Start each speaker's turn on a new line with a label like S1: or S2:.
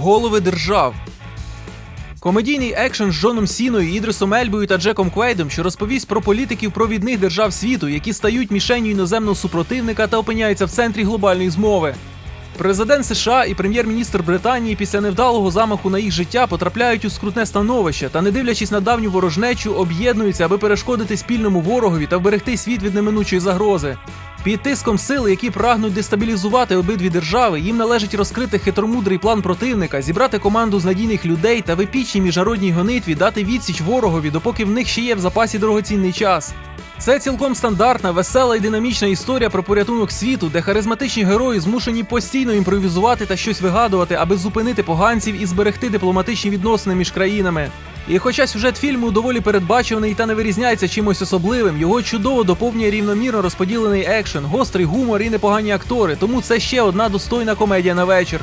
S1: Голови держав. Комедійний екшен з Джоном Сіною, Ідрисом Ельбою та Джеком Квейдом, що розповість про політиків провідних держав світу, які стають мішенню іноземного супротивника та опиняються в центрі глобальної змови. Президент США і прем'єр-міністр Британії після невдалого замаху на їх життя потрапляють у скрутне становище та, не дивлячись на давню ворожнечу, об'єднуються, аби перешкодити спільному ворогові та вберегти світ від неминучої загрози. Під тиском сил, які прагнуть дестабілізувати обидві держави, їм належить розкрити хитромудрий план противника, зібрати команду з надійних людей та в епічній міжнародній гонитві дати відсіч ворогові, допоки в них ще є в запасі дорогоцінний час. Це цілком стандартна, весела і динамічна історія про порятунок світу, де харизматичні герої змушені постійно імпровізувати та щось вигадувати, аби зупинити поганців і зберегти дипломатичні відносини між країнами. І хоча сюжет фільму доволі передбачуваний та не вирізняється чимось особливим, його чудово доповнює рівномірно розподілений екшен, гострий гумор і непогані актори, тому це ще одна достойна комедія на вечір.